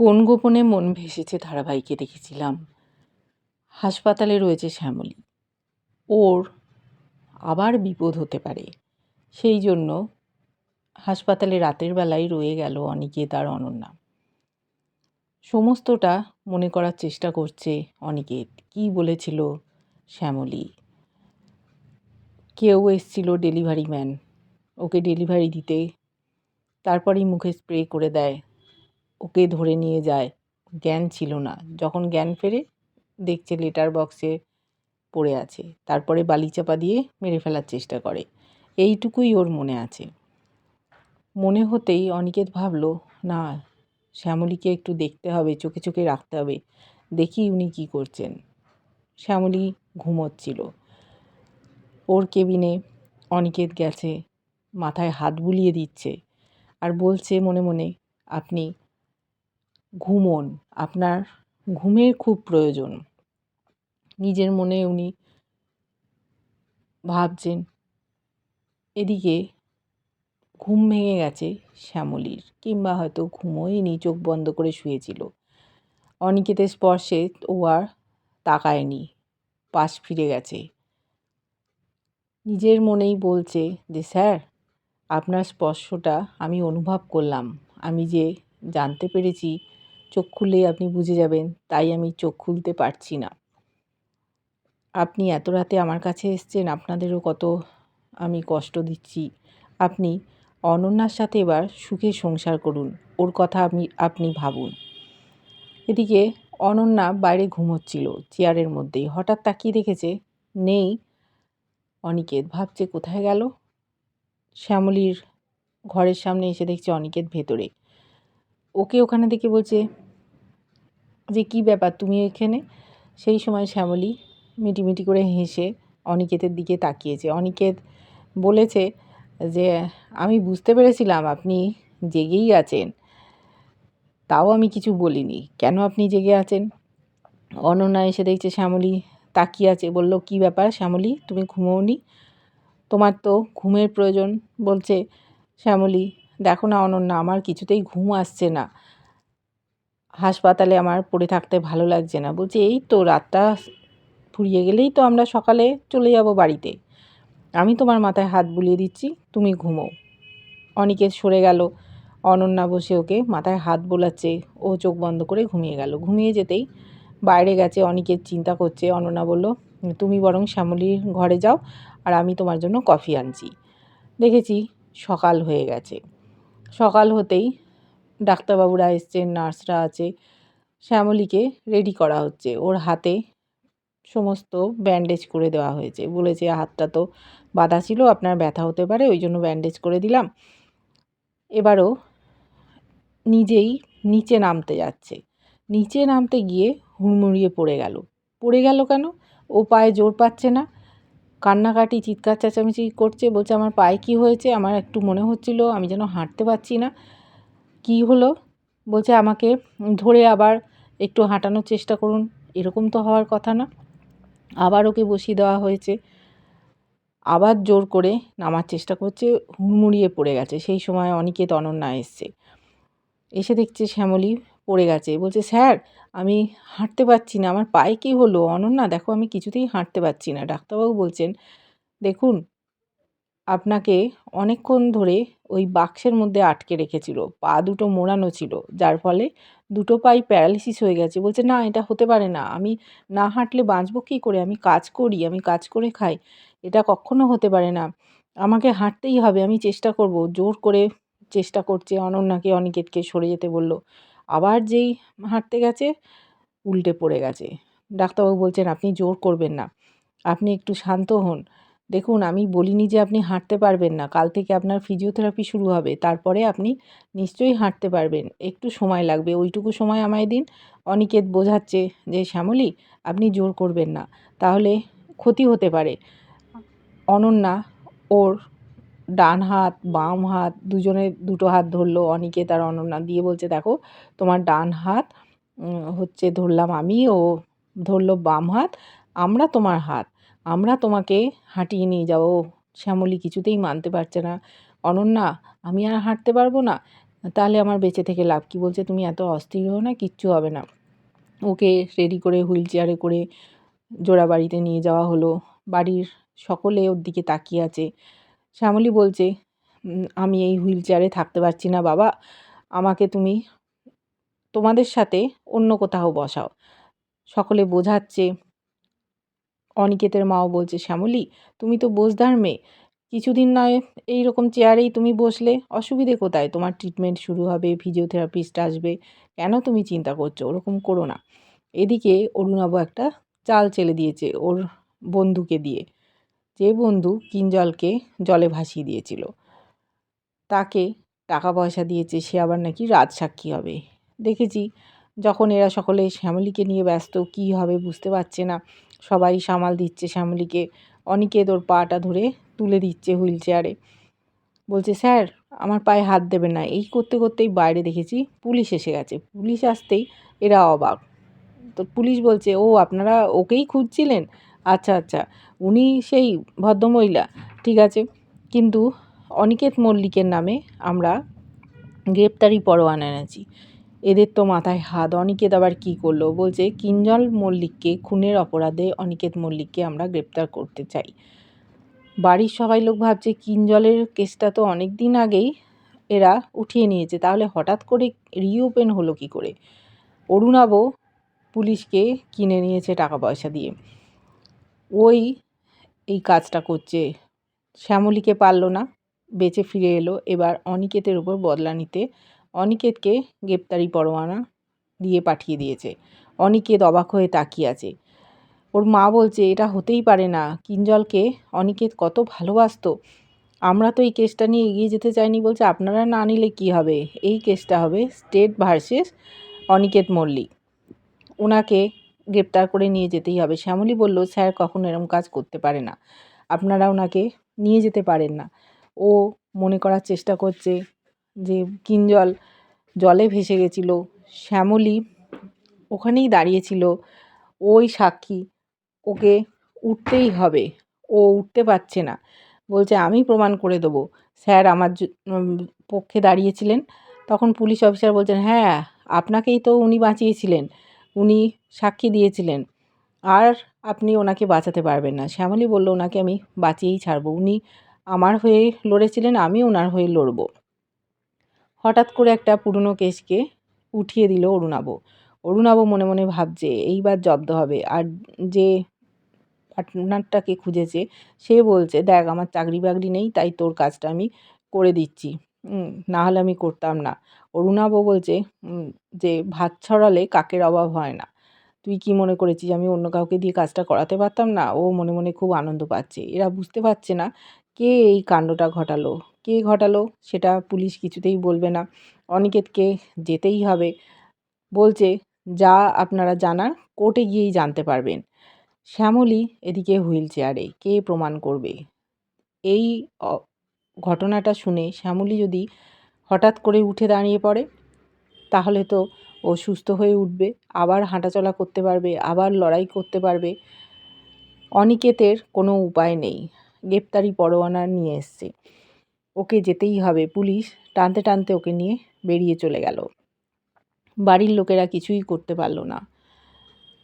কোন গোপনে মন ভেসেছে ধারাবাহিকে দেখেছিলাম? হাসপাতালে রয়েছে শ্যামলী। ওর আবার বিপদ হতে পারে। সেই জন্য হাসপাতালে রাতের বেলায় রয়ে গেল অনিকেত আর অনন্যা। সমস্তটা মনে করার চেষ্টা করছে অনিকেত। কী বলেছিল শ্যামলী? কেউ এসছিল ডেলিভারি ম্যান। ওকে ডেলিভারি দিতে। তারপরেই মুখে স্প্রে করে দেয়। ওকে ধরে নিয়ে যায়। জ্ঞান ছিল না। যখন জ্ঞান ফেরে দেখছে লেটার বক্সে পড়ে আছে। তারপরে বালি চাপা দিয়ে মেরে ফেলার চেষ্টা করে। এইটুকুই ওর মনে আছে। মনে হতেই অনিকেত ভাবলো, না, শ্যামলীকে একটু দেখতে হবে, চোখে চোখে রাখতে হবে। দেখি উনি কী করছেন। শ্যামলী ঘুমোচ্ছিল। ওর কেবিনে অনিকেত গেছে, মাথায় হাত বুলিয়ে দিচ্ছে আর বলছে মনে মনে, আপনি ঘুমোন। আপনার ঘুমের খুব প্রয়োজন। নিজের মনে উনি ভাবছেন, এদিকে ঘুম ভেঙে গেছে শ্যামলীর। কিংবা হয়তো ঘুমোয়নি চোখ বন্ধ করে শুয়েছিল। অনিকেতের স্পর্শে ও আর তাকায়নি। পাশ ফিরে গেছে। নিজের মনেই বলছে যে, স্যার, আপনার স্পর্শটা আমি অনুভব করলাম। আমি যে জানতে পেরেছি চোখ খুললেই আপনি বুঝে যাবেন, তাই আমি চোখ খুলতে পারছি না। আপনি এত রাতে আমার কাছে এসছেন, আপনাদেরও কত আমি কষ্ট দিচ্ছি। আপনি অনন্যার সাথে এবার সুখে সংসার করুন, ওর কথা আপনি আপনি ভাবুন। এদিকে অনন্যা বাইরে ঘুমোচ্ছিল, চেয়ারের মধ্যেই। হঠাৎ তাকিয়ে দেখেছে, নেই। অনিকেত ভাবছে, কোথায় গেল? শ্যামলীর ঘরের সামনে এসে দেখছে অনিকেত ভেতরে। ওকে ওখানে দেখে বলছে যে, কী ব্যাপার? তুমি এখানে? সেই সময় শ্যামলী মিটিমিটি করে হেসে অনিকেতের দিকে তাকিয়েছে। অনিকেত বলেছে যে, আমি বুঝতে পেরেছিলাম আপনি জেগেই আছেন। তাও আমি কিছু বলিনি। কেন আপনি জেগে আছেন? অনন্যা এসে দেখছে শ্যামলী তাকিয়ে আছে। বলল, কি ব্যাপার শ্যামলী? তুমি ঘুমোওনি? তোমার তো ঘুমের প্রয়োজন, বলছে শ্যামলী। দেখো না অনন্যা, আমার কিছুতেই ঘুম আসছে না। হাসপাতালে আমার পড়ে থাকতে ভালো লাগছে না। বলছে, এই তো রাতটা ফুরিয়ে গেলেই তো আমরা সকালে চলে যাব বাড়িতে। আমি তোমার মাথায় হাত বুলিয়ে দিচ্ছি, তুমি ঘুমো। অনিকেত সরে গেল। অনন্যা বসে ওকে মাথায় হাত বোলাচ্ছে। ও চোখ বন্ধ করে ঘুমিয়ে গেল। ঘুমিয়ে যেতেই বাইরে গেছে, অনিকেত চিন্তা করছে। অনন্যা বলল, তুমি বরং শ্যামলীর ঘরে যাও, আর আমি তোমার জন্য কফি আনছি। দেখেছি সকাল হয়ে গেছে। সকাল হতেই ডাক্তারবাবুরা এসছেন, নার্সরা আছে, শ্যামলীকে রেডি করা হচ্ছে। ওর হাতে সমস্ত ব্যান্ডেজ করে দেওয়া হয়েছে। বলেছে, হাতটা তো বাঁধা ছিল, আপনার ব্যথা হতে পারে, ওই জন্য ব্যান্ডেজ করে দিলাম। এবারও নিজেই নিচে নামতে যাচ্ছে। নিচে নামতে গিয়ে হুড়মুড়িয়ে পড়ে গেল। পড়ে গেল কেন? ও পায়ে জোর পাচ্ছে না। কান্নাকাটি, চিৎকার চেঁচামেচি করছে, বলছে, আমার পায়ে কী হয়েছে? আমার একটু মনে হচ্ছিল, আমি যেন হাঁটতে পারছি না। কি হলো? বলছে, আমাকে ধরে আবার একটু হাঁটানোর চেষ্টা করুন। এরকম তো হওয়ার কথা না। আবার ওকে বসিয়ে দেওয়া হয়েছে। আবার জোর করে নামার চেষ্টা করছে, হুড়মুড়িয়ে পড়ে গেছে। সেই সময় অনিকেত অনন্যা এসছে। এসে দেখছে শ্যামলী পড়ে গেছে। বলছে, স্যার, আমি হাঁটতে পারছি না। আমার পায়ে কী হলো? অনন্যা, দেখো, আমি কিছুতেই হাঁটতে পারছি না। ডাক্তারবাবু বলছেন, দেখুন, আপনাকে অনেকক্ষণ ধরে ওই বাক্সের মধ্যে আটকে রেখেছিল। পা দুটো মোড়ানো ছিল, যার ফলে দুটো পাই প্যারালিসিস হয়ে গেছে। বলছে, না, এটা হতে পারে না। আমি না হাঁটলে বাঁচবো কী করে? আমি কাজ করি, আমি কাজ করে খাই। এটা কখনো হতে পারে না। আমাকে হাঁটতেই হবে, আমি চেষ্টা করব। জোর করে চেষ্টা করছে অনন্যাকে, অনিকেতকে সরে যেতে বলল। আবার যেই হাঁটতে গেছে, উল্টে পড়ে গেছে। ডাক্তারবাবু বলছেন, আপনি জোর করবেন না। আপনি একটু শান্ত হন। দেখুন, আমি বলিনি যে আপনি হাঁটতে পারবেন না। কাল থেকে আপনার ফিজিওথেরাপি শুরু হবে। তারপরে আপনি নিশ্চয়ই হাঁটতে পারবেন। একটু সময় লাগবে। ওইটুকু সময় আমায় দিন। অনিকেত বোঝাচ্ছে যে, শ্যামলী, আপনি জোর করবেন না। তাহলে ক্ষতি হতে পারে। অনন্যা, ওর ডান হাত, বাম হাত, দুজনে দুটো হাত ধরলো অনিকেত তার অনন্যা দিয়ে বলছে, দেখো, তোমার ডান হাত হচ্ছে ধরলাম আমি, ও ধরলো বাম হাত, আমরা তোমার হাত, আমরা তোমাকে হাঁটিয়ে নিয়ে যাব। শ্যামলী কিছুতেই মানতে পারছে না। অনন্যা, আমি আর হাঁটতে পারব না? তাহলে আমার বেঁচে থেকে লাভ কী? বলছে, তুমি এত অস্থির হও না, কিচ্ছু হবে না। ওকে রেডি করে হুইল চেয়ারে করে জোড়া বাড়িতে নিয়ে যাওয়া হলো। বাড়ির সকলে ওর দিকে তাকিয়ে আছে। শ্যামলী বলছে আমি এই হুইল চেয়ারে থাকতে পারছি না বাবা। আমাকে তুমি তোমাদের সাথে অন্য কোথাও বসাও। সকলে বোঝাচ্ছে। অনিকেতের মাও বলছে, শ্যামলী, তুমি তো বোঝদার মেয়ে। কিছুদিন নয় এই রকম চেয়ারেই তুমি বসলে অসুবিধে কোথায়? তোমার ট্রিটমেন্ট শুরু হবে ফিজিওথেরাপিস্ট আসবে। কেন তুমি চিন্তা করছ? ওরকম করো না। এদিকে অরুণাবু একটা চাল চেলে দিয়েছে ওর বন্ধুকে দিয়ে। যে বন্ধু কিঞ্জলকে জলে ভাসিয়ে দিয়েছিল, তাকে টাকা পয়সা দিয়েছে, সে আবার নাকি রাজসাক্ষী হবে। দেখেছি যখন এরা সকলে শ্যামলিকে নিয়ে ব্যস্ত, কী হবে বুঝতে পারছে না। সবাই সামাল দিচ্ছে শ্যামলিকে অনিকেত ওর পাটা ধরে তুলে দিচ্ছে হুইল চেয়ারে। বলছে, স্যার, আমার পায়ে হাত দেবে না। এই করতে করতেই বাইরে দেখেছি পুলিশ এসে গেছে। পুলিশ আসতেই এরা অবাক। তো পুলিশ বলছে, ও, আপনারা ওকেই খুঁজছিলেন? আচ্ছা আচ্ছা। উনি সেই ভদ্রমহিলা, ঠিক আছে। কিন্তু অনিকেত মল্লিকের নামে আমরা গ্রেপ্তারি পরোয়ানা এনেছি। এদের তো মাথায় হাত, অনিকেত আবার কী করল? বলছে, কিঞ্জল মল্লিককে, খুনের অপরাধে অনিকেত মল্লিককে আমরা গ্রেপ্তার করতে চাই। বাড়ির সবাই লোক ভাবছে, কিঞ্জলের কেসটা তো অনেক দিন আগেই এরা উঠিয়ে নিয়েছে। তাহলে হঠাৎ করে রিওপেন হলো কি করে? অরুণাব পুলিশকে কিনে নিয়েছে টাকা পয়সা দিয়ে। ওই, এই কাজটা করছে। শ্যামলীকে পারল না, বেঁচে ফিরে এলো। এবার অনিকেতের উপর বদলা নিতে অনিকেতকে গ্রেপ্তারি পরোয়ানা দিয়ে পাঠিয়ে দিয়েছে। অনিকেত অবাক হয়ে তাকিয়ে আছে। ওর মা বলছে, এটা হতেই পারে না। কিঞ্জলকে অনিকেত কত ভালোবাসতো। আমরা তো এই কেসটা নিয়ে এগিয়ে যেতে চাইনি বলছে, আপনারা না নিলে কি হবে? এই কেসটা হবে স্টেট ভার্সেস অনিকেত মল্লিক। ওনাকে গ্রেপ্তার করে নিয়ে যেতেই হবে। শ্যামলী বলল, স্যার, কখনো এরম কাজ করতে পারে না। আপনারা ওনাকে নিয়ে যেতে পারেন না। ও মনে করার চেষ্টা করছে যে কিঞ্জল জলে ভেসে গেছিল। শ্যামলী ওখানেই দাঁড়িয়েছিল। ওই সাক্ষী ওকে উঠতেই হবে। ও উঠতে পারছে না। বলছে, আমি প্রমাণ করে দেবো। স্যার আমার পক্ষে দাঁড়িয়েছিলেন। তখন পুলিশ অফিসার বলছেন হ্যাঁ আপনাকেই তো উনি বাঁচিয়েছিলেন। উনি সাক্ষী দিয়েছিলেন। আর আপনি ওনাকে বাঁচাতে পারবেন না। শ্যামলী বলল, ওনাকে আমি বাঁচিয়েই ছাড়ব। উনি আমার হয়ে লড়েছিলেন, আমি ওনার হয়ে লড়ব। হঠাৎ করে একটা পুরনো কেসকে উঠিয়ে দিল অরুণাব। অরুণাব মনে মনে ভাবছে, এইবার জব্দ হবে। আর যে পার্টনারটাকে খুঁজেছে, সে বলছে, দেখ, আমার চাকরি বাকরি নেই, তাই তোর কাজটা আমি করে দিচ্ছি। না হলে আমি করতাম না। অরুণাব বলছে যে ভাত ছড়ালে কাকের অভাব হয় না। তুই কি মনে করেছিস আমি অন্য কাউকে দিয়ে কাজটা করাতে পারতাম না? ও মনে মনে খুব আনন্দ পাচ্ছে। এরা বুঝতে পারছে না কে এই কাণ্ডটা ঘটালো। কে ঘটালো সেটা পুলিশ কিছুতেই বলবে না। অনিকেতকে যেতেই হবে। বলছে, যা আপনারা জানার, কোর্টে গিয়েই জানতে পারবেন। শ্যামলী এদিকে হুইল চেয়ারে। কে প্রমাণ করবে? এই ঘটনাটা শুনে শ্যামলী যদি হঠাৎ করে উঠে দাঁড়িয়ে পড়ে, তাহলে তো ও সুস্থ হয়ে উঠবে, আবার হাঁটাচলা করতে পারবে, আবার লড়াই করতে পারবে। অনিকেতের কোনো উপায় নেই, গ্রেপ্তারি পরোয়ানা নিয়ে এসছে। ওকে যেতেই হবে, পুলিশ টানতে টানতে ওকে নিয়ে বেরিয়ে চলে গেল। বাড়ির লোকেরা কিছুই করতে পারল না।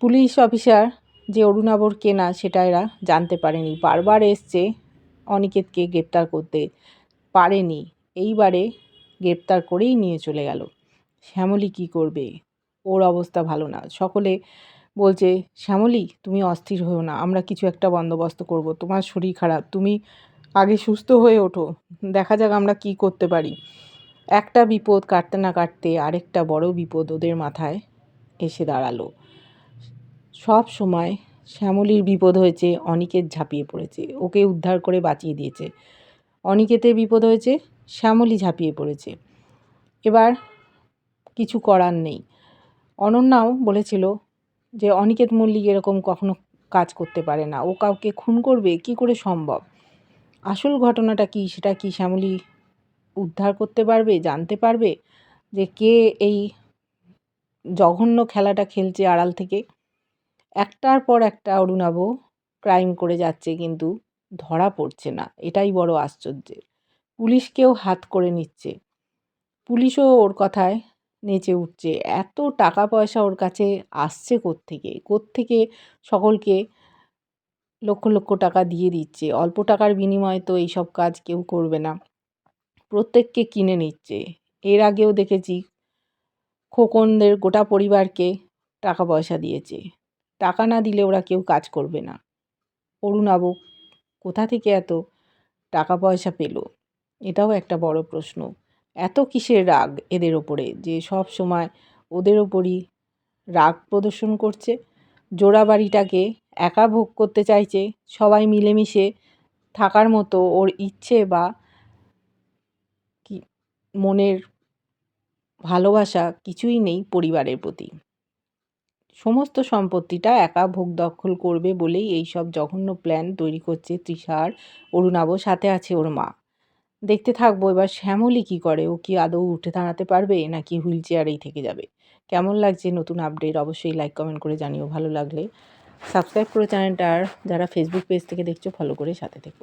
পুলিশ অফিসার যে অরুণাবর কেনা সেটা এরা জানতে পারেনি। বারবার এসছে অনিকেতকে গ্রেপ্তার করতে পারেনি। এইবারে গ্রেপ্তার করেই নিয়ে চলে গেল। শ্যামলী কি করবে? ওর অবস্থা ভালো না। সকলে বলছে, শ্যামলী, তুমি অস্থির হও না। আমরা কিছু একটা বন্দোবস্ত করব। তোমার শরীর খারাপ। তুমি আগে সুস্থ হয়ে ওঠো। দেখা যাক আমরা কি করতে পারি। একটা বিপদ কাটতে না কাটতে আরেকটা বড় বিপদ ওদের মাথায় এসে দাঁড়াল। সব সময় শ্যামলীর বিপদ হয়েছে, অনিকেত ঝাঁপিয়ে পড়েছে, ওকে উদ্ধার করে বাঁচিয়ে দিয়েছে। অনিকেতের বিপদ হয়েছে, শ্যামলী ঝাঁপিয়ে পড়েছে। এবার কিছু করার নেই। অনন্যাও বলেছিল যে, অনিকেত মল্লিক এরকম কখনো কাজ করতে পারে না। ও কাউকে খুন করবে, কি করে সম্ভব? আসল ঘটনাটা কি? সেটা কি শ্যামলী উদ্ধার করতে পারবে, জানতে পারবে? যে কে এই জঘন্য খেলাটা খেলছে আড়াল থেকে? একটার পর একটা অরুণাব ক্রাইম করে যাচ্ছে কিন্তু ধরা পড়ছে না। এটাই বড় আশ্চর্যের। পুলিশকেও হাত করে নিচ্ছে। পুলিশও ওর কথায় নেচে উঠছে। এত টাকা পয়সা ওর কাছে আসছে কোত্থেকে? কোত্থেকে সকলকে লক্ষ লক্ষ টাকা দিয়ে দিচ্ছে? অল্প টাকার বিনিময়ে তো এইসব কাজ কেউ করবে না। প্রত্যেককে কিনে নিচ্ছে। এর আগেও দেখেছি খোকনদের গোটা পরিবারকে টাকা পয়সা দিয়েছে। টাকা না দিলে ওরা কেউ কাজ করবে না। অরুণাব কোথা থেকে এত টাকা পয়সা পেল? এটাও একটা বড় প্রশ্ন। এত কিসের রাগ এদের ওপরে যে সব সময় ওদের ওপরই রাগ প্রদর্শন করছে? জোড়া বাড়িটাকে একা ভোগ করতে চাইছে? সবাই মিলেমিশে থাকার মতো ওর ইচ্ছে বা কি, মনের ভালোবাসা কিছুই নেই পরিবারের প্রতি। সমস্ত সম্পত্তিটা একা ভোগ দখল করবে বলেই এই সব জঘন্য প্ল্যান তৈরি করছে তৃষার অরুণাব সাথে আছে ওর মা। দেখতে থাকব এবার শ্যামলি কি করে, ও কি আদৌ উঠে দাঁড়াতে পারবে নাকি হুইল চেয়ারেই থেকে যাবে? কেমন লাগছে নতুন আপডেট অবশ্যই লাইক কমেন্ট করে জানিও, ভালো লাগলে। সাবস্ক্রাইব করে চ্যানেলটা আর যারা ফেসবুক পেজ থেকে দেখছ ফলো করে সাথে থেকো।